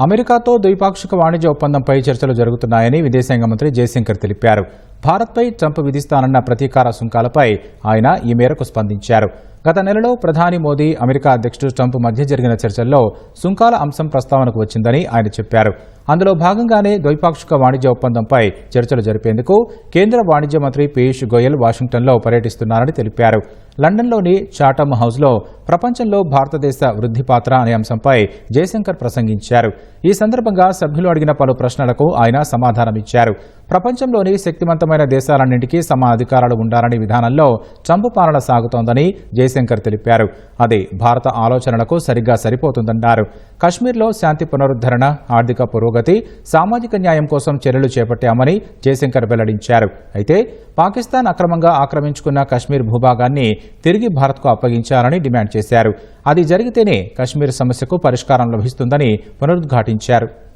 అమెరికాతో ద్వైపాక్షిక వాణిజ్య ఒప్పందంపై చర్చలు జరుగుతున్నాయని విదేశాంగ మంత్రి జయశంకర్ తెలిపారు. భారత్పై ట్రంప్ విధిస్తానన్న ప్రతీకార సుంకాలపై ఆయన ఈ మేరకు స్పందించారు. గత నెలలో ప్రధాని మోదీ అమెరికా అధ్యక్షుడు ట్రంప్ మధ్య జరిగిన చర్చల్లో సుంకాల అంశం ప్రస్తావనకు వచ్చిందని ఆయన చెప్పారు. అందులో భాగంగానే ద్వైపాక్షిక వాణిజ్య ఒప్పందంపై చర్చలు జరిపేందుకు కేంద్ర వాణిజ్య మంత్రి పీయూష్ గోయల్ వాషింగ్టన్లో పర్యటిస్తున్నారని తెలిపారు. లండన్లోని చాటమ్ హౌస్లో ప్రపంచంలో భారతదేశ వృద్ధి పాత్ర అనే అంశంపై జయశంకర్ ప్రసంగించారు. ఈ సందర్భంగా సభ్యులు అడిగిన పలు ప్రశ్నలకు ఆయన సమాధానమిచ్చారు. ప్రపంచంలోని శక్తివంతమైన దేశాలన్నింటికీ సమ అధికారాలు ఉండాలనే విధానంలో చంపు పాలన సాగుతోందని జయశంకర్ తెలిపారు. అది భారత ఆలోచనలకు సరిగ్గా సరిపోతుందన్నారు. కశ్మీర్లో శాంతి పునరుద్ధరణ ఆర్థిక పురోగతి సామాజిక న్యాయం కోసం చర్యలు చేపట్టామని జయశంకర్ వెల్లడించారు. అయితే పాకిస్తాన్ అక్రమంగా ఆక్రమించుకున్న కశ్మీర్ భూభాగాన్ని తిరిగి భారత్కు అప్పగించాలని డిమాండ్ చేశారు. అది జరిగితేనే కశ్మీర్ సమస్యకు పరిష్కారం లభిస్తుందని పునరుద్ఘాటించారు.